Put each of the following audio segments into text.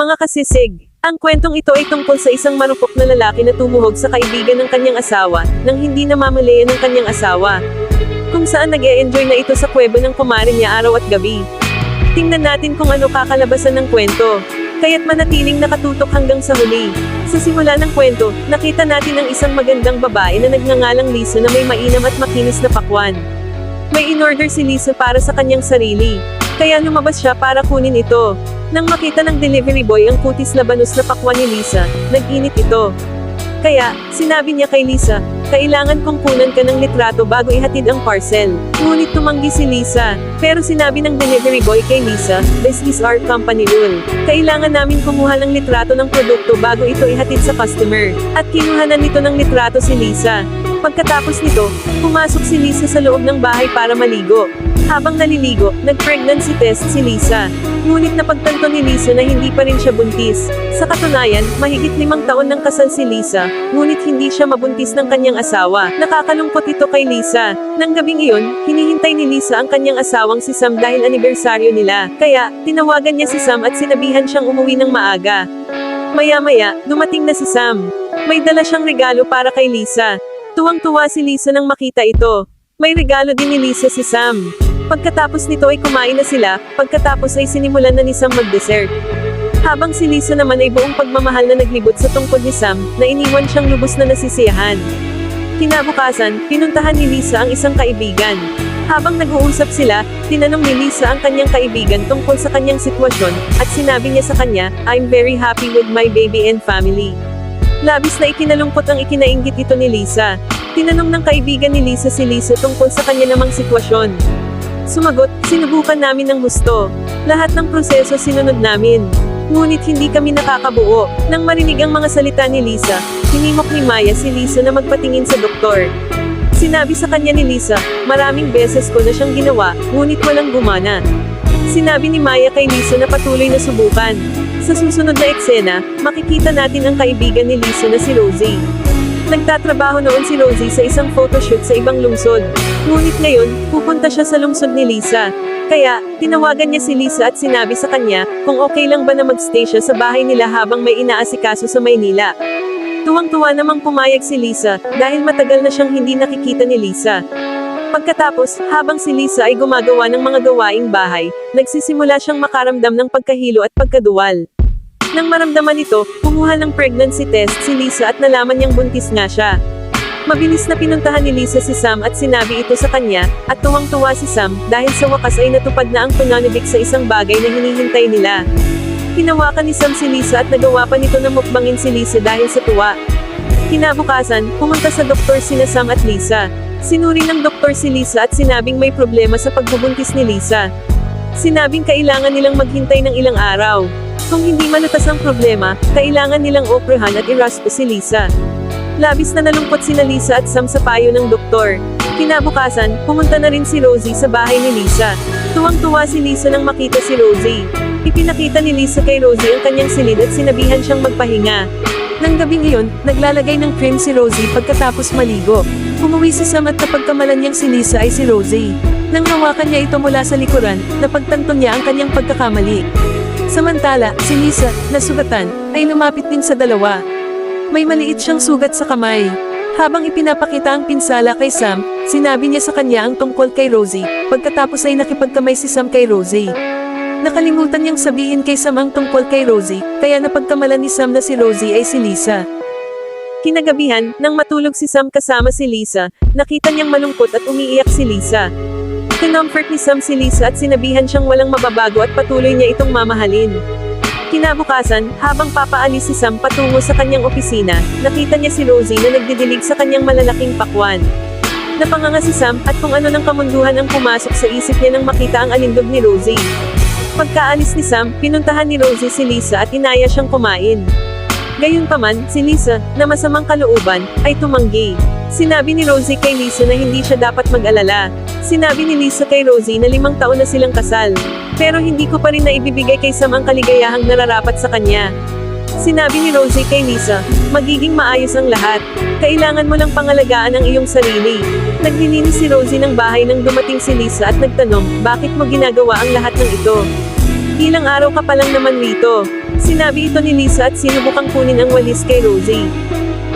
Mga kasisig, ang kwentong ito ay tungkol sa isang marupok na lalaki na tumuhog sa kaibigan ng kanyang asawa, nang hindi namamalayan ng kanyang asawa. Kung saan nag -e enjoy na ito sa kwebo ng kumare niya araw at gabi. Tingnan natin kung ano kakalabasan ng kwento. Kaya't manatiling nakatutok hanggang sa huli. Sa simula ng kwento, nakita natin ang isang magandang babae na nagngangalang Lisa na may mainam at makinis na pakwan. May in-order si Lisa para sa kanyang sarili. Kaya lumabas siya para kunin ito. Nang makita ng delivery boy ang kutis na banus na pakwan ni Lisa, nag-init ito. Kaya, sinabi niya kay Lisa, kailangan kong kunan ka ng litrato bago ihatid ang parcel. Ngunit tumanggi si Lisa. Pero sinabi ng delivery boy kay Lisa, this is our company rule. Kailangan namin kumuha ng litrato ng produkto bago ito ihatid sa customer. At kinuhanan nito ng litrato si Lisa. Pagkatapos nito, pumasok si Lisa sa loob ng bahay para maligo. Habang naliligo, nag-pregnancy test si Lisa. Ngunit napagtanto ni Lisa na hindi pa rin siya buntis. Sa katunayan, mahigit limang taon nang kasal si Lisa, ngunit hindi siya mabuntis ng kanyang asawa. Nakakalungkot ito kay Lisa. Nang gabing iyon, hinihintay ni Lisa ang kanyang asawang si Sam dahil anibersaryo nila. Kaya, tinawagan niya si Sam at sinabihan siyang umuwi ng maaga. Maya-maya, dumating na si Sam. May dala siyang regalo para kay Lisa. Tuwang-tuwa si Lisa nang makita ito. May regalo din ni Lisa si Sam. Pagkatapos nito ay kumain na sila, pagkatapos ay sinimulan na ni Sam mag-dessert. Habang si Lisa naman ay buong pagmamahal na naglibot sa tungkod ni Sam, na iniwan siyang lubos na nasisiyahan. Kinabukasan, pinuntahan ni Lisa ang isang kaibigan. Habang nag-uusap sila, tinanong ni Lisa ang kanyang kaibigan tungkol sa kanyang sitwasyon, at sinabi niya sa kanya, I'm very happy with my baby and family. Labis na ikinalungkot ang ikinainggit ito ni Lisa. Tinanong ng kaibigan ni Lisa si Lisa tungkol sa kanya namang sitwasyon. Sumagot, sinubukan namin ng gusto. Lahat ng proseso sinunod namin. Ngunit hindi kami nakakabuo. Nang marinig ang mga salita ni Lisa, hinimok ni Maya si Lisa na magpatingin sa doktor. Sinabi sa kanya ni Lisa, maraming beses ko na siyang ginawa, ngunit walang gumana. Sinabi ni Maya kay Lisa na patuloy na subukan. Sa susunod na eksena, makikita natin ang kaibigan ni Lisa na si Rosie. Nagtatrabaho noon si Rosie sa isang photoshoot sa ibang lungsod. Ngunit ngayon, pupunta siya sa lungsod ni Lisa. Kaya, tinawagan niya si Lisa at sinabi sa kanya, kung okay lang ba na magstay siya sa bahay nila habang may inaasikaso sa Maynila. Tuwang-tuwa namang pumayag si Lisa, dahil matagal na siyang hindi nakikita ni Lisa. Pagkatapos, habang si Lisa ay gumagawa ng mga gawaing bahay, nagsisimula siyang makaramdam ng pagkahilo at pagkaduwal. Nang maramdaman ito, kumuha ng pregnancy test si Lisa at nalaman niyang buntis nga siya. Mabilis na pinuntahan ni Lisa si Sam at sinabi ito sa kanya, at tuwang-tuwa si Sam, dahil sa wakas ay natupad na ang pananabik sa isang bagay na hinihintay nila. Hinawakan ni Sam si Lisa at nagawa pa nito na mukbangin si Lisa dahil sa tuwa. Kinabukasan, pumunta sa doktor sina Sam at Lisa. Sinuri ng doktor si Lisa at sinabing may problema sa pagbubuntis ni Lisa. Sinabing kailangan nilang maghintay ng ilang araw. Kung hindi malutas ang problema, kailangan nilang oprahan at iraspo si Lisa. Labis na nalungkot sina Lisa at Sam sa payo ng doktor. Kinabukasan, pumunta na rin si Rosie sa bahay ni Lisa. Tuwang-tuwa si Lisa nang makita si Rosie. Ipinakita ni Lisa kay Rosie ang kanyang silid at sinabihan siyang magpahinga. Nang gabing iyon, naglalagay ng cream si Rosie pagkatapos maligo. Umuwi si Sam at napagkamalan niyang si Lisa ay si Rosie. Nang hawakan niya ito mula sa likuran, napagtanto niya ang kanyang pagkakamali. Samantala, si Lisa, na sugatan, ay lumapit din sa dalawa. May maliit siyang sugat sa kamay. Habang ipinapakita ang pinsala kay Sam, sinabi niya sa kanya ang tungkol kay Rosie, pagkatapos ay nakipagkamay si Sam kay Rosie. Nakalimutan niyang sabihin kay Sam ang tungkol kay Rosie, kaya napagkamalan ni Sam na si Rosie ay si Lisa. Kinagabihan, nang matulog si Sam kasama si Lisa, nakita niyang malungkot at umiiyak si Lisa. Kinomfort ni Sam si Lisa at sinabihan siyang walang mababago at patuloy niya itong mamahalin. Kinabukasan, habang papaalis si Sam patungo sa kanyang opisina, nakita niya si Rosie na nagdidilig sa kanyang malalaking pakwan. Napanganga si Sam, at kung ano ng kamunduhan ang pumasok sa isip niya nang makita ang alindog ni Rosie. Pagkaalis ni Sam, pinuntahan ni Rosie si Lisa at inaya siyang kumain. Gayunpaman, si Lisa, na masamang kalooban, ay tumanggi. Sinabi ni Rosie kay Lisa na hindi siya dapat mag-alala. Sinabi ni Lisa kay Rosie na limang taon na silang kasal. Pero hindi ko pa rin na ibibigay kay Sam ang kaligayahang nararapat sa kanya. Sinabi ni Rosie kay Lisa, magiging maayos ang lahat. Kailangan mo lang pangalagaan ang iyong sarili. Naglilinis si Rosie ng bahay nang dumating si Lisa at nagtanong, bakit mo ginagawa ang lahat ng ito? Ilang araw ka pa lang naman rito. Sinabi ito ni Lisa at sinubukang kunin ang walis kay Rosie.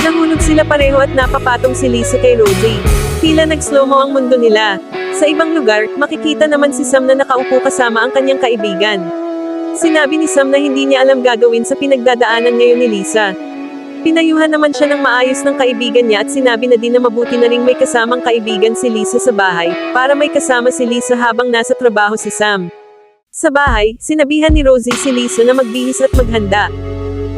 Nahulog sila pareho at napapatong si Lisa kay Rosie. Tila nag-slow-mo ang mundo nila. Sa ibang lugar, makikita naman si Sam na nakaupo kasama ang kanyang kaibigan. Sinabi ni Sam na hindi niya alam gagawin sa pinagdadaanan ngayon ni Lisa. Pinayuhan naman siya ng maayos ng kaibigan niya at sinabi na din na mabuti na ring may kasamang kaibigan si Lisa sa bahay, para may kasama si Lisa habang nasa trabaho si Sam. Sa bahay, sinabihan ni Rosie si Lisa na magbihis at maghanda.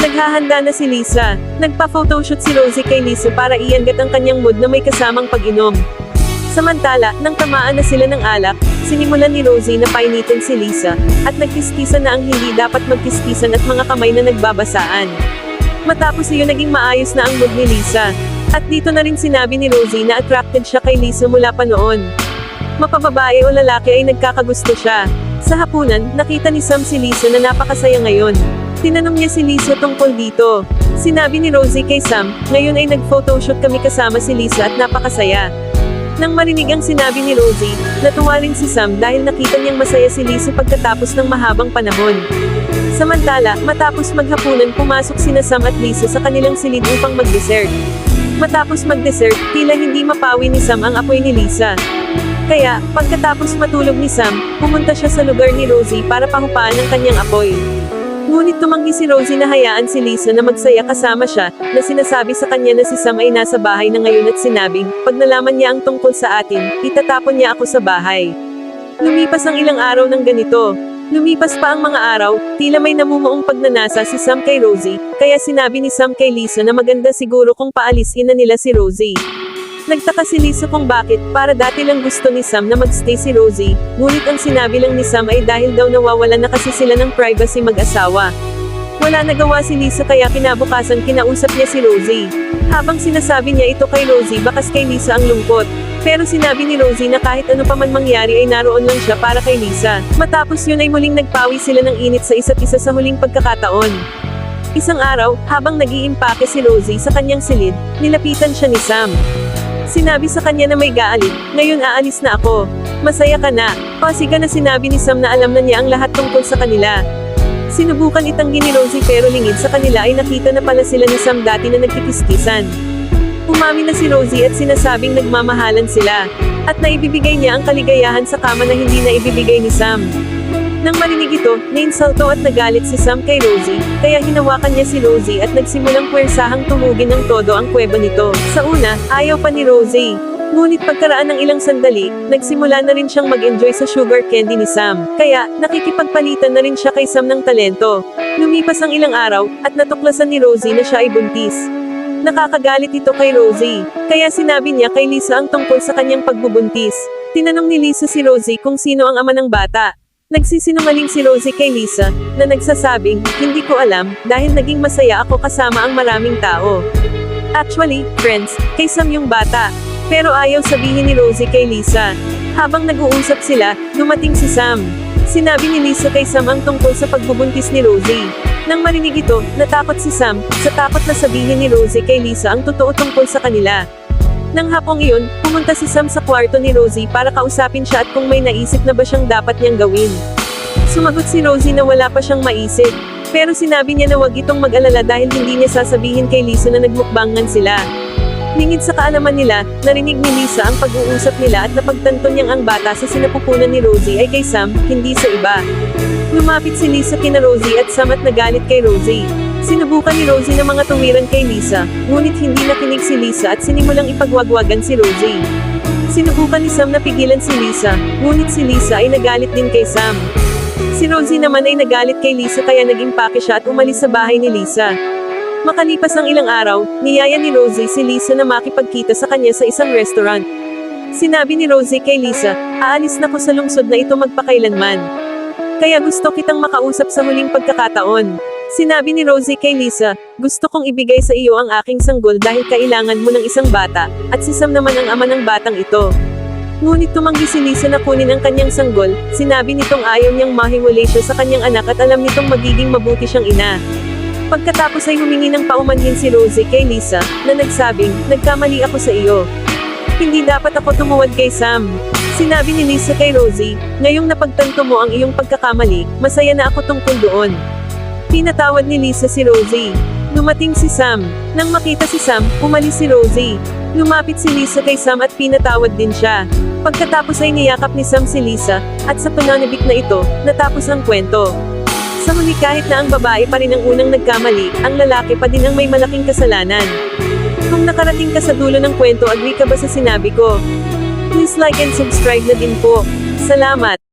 Naghahanda na si Lisa. Nagpa-photoshoot si Rosie kay Lisa para iangat ang kanyang mood na may kasamang pag-inom. Samantala, nang tamaan na sila ng alak, sinimulan ni Rosie na painitin si Lisa, at nagkiskisan na ang hindi dapat magkiskisan at mga kamay na nagbabasaan. Matapos iyon naging maayos na ang mood ni Lisa. At dito na rin sinabi ni Rosie na attracted siya kay Lisa mula pa noon. Mapababae o lalaki ay nagkakagusto siya. Sa hapunan, nakita ni Sam si Lisa na napakasaya ngayon. Tinanong niya si Lisa tungkol dito. Sinabi ni Rosie kay Sam, ngayon ay nag-photoshoot kami kasama si Lisa at napakasaya. Nang marinig ang sinabi ni Rosie, natuwa rin si Sam dahil nakita niyang masaya si Lisa pagkatapos ng mahabang panahon. Samantala, matapos maghapunan pumasok sina Sam at Lisa sa kanilang silid upang mag-dessert. Matapos mag-dessert, tila hindi mapawi ni Sam ang apoy ni Lisa. Kaya, pagkatapos matulog ni Sam, pumunta siya sa lugar ni Rosie para pahupaan ang kanyang apoy. Ngunit tumanggi si Rosie na hayaan si Lisa na magsaya kasama siya, na sinasabi sa kanya na si Sam ay nasa bahay na ngayon at sinabing, pag nalaman niya ang tungkol sa atin, itatapon niya ako sa bahay. Lumipas ang ilang araw ng ganito. Lumipas pa ang mga araw, tila may namumuong pagnanasa si Sam kay Rosie, kaya sinabi ni Sam kay Lisa na maganda siguro kung paalisin na nila si Rosie. Nagtaka si Lisa kung bakit, para dati lang gusto ni Sam na magstay si Rosie, ngunit ang sinabi lang ni Sam ay dahil daw nawawalan na kasi sila ng privacy mag-asawa. Wala nagawa si Lisa kaya kinabukasan kinausap niya si Rosie. Habang sinasabi niya ito kay Rosie bakas kay Lisa ang lungkot. Pero sinabi ni Rosie na kahit ano pa man mangyari ay naroon lang siya para kay Lisa. Matapos yun ay muling nagpawi sila ng init sa isa't isa sa huling pagkakataon. Isang araw, habang nag-iimpake si Rosie sa kanyang silid, nilapitan siya ni Sam. Sinabi sa kanya na may gaalit, ngayon aalis na ako. Masaya ka na. Pasiga na sinabi ni Sam na alam na niya ang lahat tungkol sa kanila. Sinubukan itanggi ni Rosie pero lingid sa kanila ay nakita na pala sila ni Sam dati na nagkikiskisan. Umami na si Rosie at sinasabing nagmamahalan sila. At naibibigay niya ang kaligayahan sa kama na hindi na ibibigay ni Sam. Nang marinig ito, nainsulto at nagalit si Sam kay Rosie, kaya hinawakan niya si Rosie at nagsimulang puwersahang tumugin ng todo ang kweba nito. Sa una, ayaw pa ni Rosie. Ngunit pagkaraan ng ilang sandali, nagsimula na rin siyang mag-enjoy sa sugar candy ni Sam. Kaya, nakikipagpalitan na rin siya kay Sam ng talento. Lumipas ang ilang araw, at natuklasan ni Rosie na siya ay buntis. Nakakagalit ito kay Rosie. Kaya sinabi niya kay Lisa ang tungkol sa kanyang pagbubuntis. Tinanong ni Lisa si Rosie kung sino ang ama ng bata. Nagsisinungaling si Rosie kay Lisa, na nagsasabing, hindi ko alam, dahil naging masaya ako kasama ang maraming tao. Actually, friends, kay Sam yung bata. Pero ayaw sabihin ni Rosie kay Lisa. Habang nag-uusap sila, dumating si Sam. Sinabi ni Lisa kay Sam ang tungkol sa pagbubuntis ni Rosie. Nang marinig ito, natakot si Sam, sa takot na sabihin ni Rosie kay Lisa ang totoo tungkol sa kanila. Nang hapong iyon, pumunta si Sam sa kwarto ni Rosie para kausapin siya at kung may naisip na ba siyang dapat niyang gawin. Sumagot si Rosie na wala pa siyang maisip. Pero sinabi niya na wag itong mag-alala dahil hindi niya sasabihin kay Lisa na nagmukbangan sila. Lingid sa kaalaman nila, narinig ni Lisa ang pag-uusap nila at napagtanto niyang ang bata sa sinapupunan ni Rosie ay kay Sam, hindi sa iba. Lumapit si Lisa kina Rosie at Sam at nagalit kay Rosie. Sinubukan ni Rosie ng mga tuwiran kay Lisa, ngunit hindi nakinig si Lisa at sinimulang ipagwagwagan si Rosie. Sinubukan ni Sam na pigilan si Lisa, ngunit si Lisa ay nagalit din kay Sam. Si Rosie naman ay nagalit kay Lisa kaya nag-impake siya at umalis sa bahay ni Lisa. Makalipas ang ilang araw, niyaya ni Rosie si Lisa na makipagkita sa kanya sa isang restaurant. Sinabi ni Rosie kay Lisa, aalis na ko sa lungsod na ito magpakailanman. Kaya gusto kitang makausap sa huling pagkakataon. Sinabi ni Rosie kay Lisa, gusto kong ibigay sa iyo ang aking sanggol dahil kailangan mo ng isang bata, at si Sam naman ang ama ng batang ito. Ngunit tumanggi si Lisa na kunin ang kanyang sanggol, sinabi nitong ayaw niyang mahiwalay siya sa kanyang anak at alam nitong magiging mabuti siyang ina. Pagkatapos ay humingi ng paumanhin si Rosie kay Lisa, na nagsabing, nagkamali ako sa iyo. Hindi dapat ako tumuwad kay Sam. Sinabi ni Lisa kay Rosie, ngayong napagtanto mo ang iyong pagkakamali, masaya na ako tungkol doon. Pinatawad ni Lisa si Rosie. Lumating si Sam. Nang makita si Sam, umalis si Rosie. Lumapit si Lisa kay Sam at pinatawad din siya. Pagkatapos ay niyakap ni Sam si Lisa, at sa pananabik na ito, natapos ang kwento. Sa huli kahit na ang babae pa rin ang unang nagkamali, ang lalaki pa din ang may malaking kasalanan. Kung nakarating ka sa dulo ng kwento agree ka ba sa sinabi ko? Please like and subscribe na din po. Salamat!